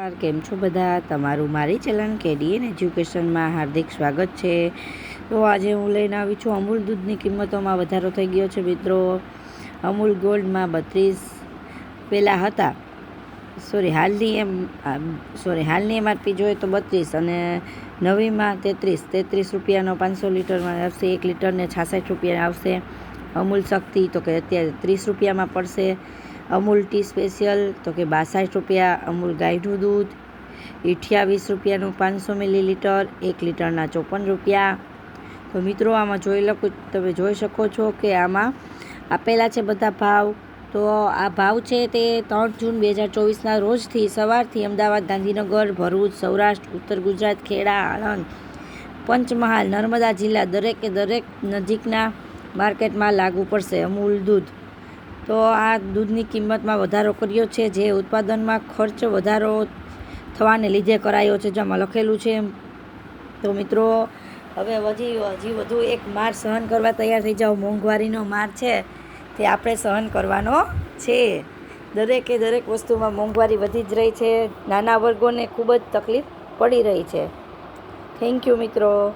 નમસ્કાર, કેમ છો બધા? તમારું મારી ચલણ કેડીએન એજ્યુકેશનમાં હાર્દિક સ્વાગત છે. તો આજે હું લઈને આવી છું અમૂલ દૂધની કિંમતોમાં વધારો થઈ ગયો છે, મિત્રો. અમૂલ ગોલ્ડમાં બત્રીસ પહેલાં હતા. સોરી હાલની એમ સોરી હાલની એમઆરપી જોઈએ તો બત્રીસ અને નવીમાં તેત્રીસ. તેત્રીસ રૂપિયાનો પાંચસો લીટરમાં આવશે, એક લીટરને છાસઠ રૂપિયા આવશે. અમૂલ શક્તિ તો કે અત્યારે ત્રીસ રૂપિયામાં પડશે. અમૂલ ટી સ્પેશિયલ, તો કે બાસઠ રૂપિયા અમૂલ ગાયનું દૂધ અઠ્યાવીસ રૂપિયાનું પાંચસો મિલીલીટર, એક લીટરના ચોપન રૂપિયા. તો મિત્રો, આમાં જોઈ લખો, તમે જોઈ શકો છો કે આમાં આપેલા છે બધા ભાવ. તો આ ભાવ છે તે ત્રણ જૂન બે હજાર ચોવીસના રોજથી સવારથી અમદાવાદ, ગાંધીનગર, ભરૂચ, સૌરાષ્ટ્ર, ઉત્તર ગુજરાત, ખેડા, આણંદ, પંચમહાલ, નર્મદા જિલ્લા દરેકે દરેક નજીકના માર્કેટમાં લાગુ પડશે અમૂલ દૂધ. તો આ દૂધની કિંમતમાં વધારો કર્યો છે. જે ઉત્પાદનમાં ખર્ચ વધારો થવાને લીધે કરાયો છે, જેમાં લખેલું છે. તો મિત્રો, હવે હજી હજી વધુ એક માર સહન કરવા તૈયાર થઈ જાઓ. મોંઘવારીનો માર છે તે આપણે સહન કરવાનો છે. દરેકે દરેક વસ્તુમાં મોંઘવારી વધી જ રહી છે. નાના વર્ગોને ખૂબ જ તકલીફ પડી રહી છે. થેન્ક યુ મિત્રો.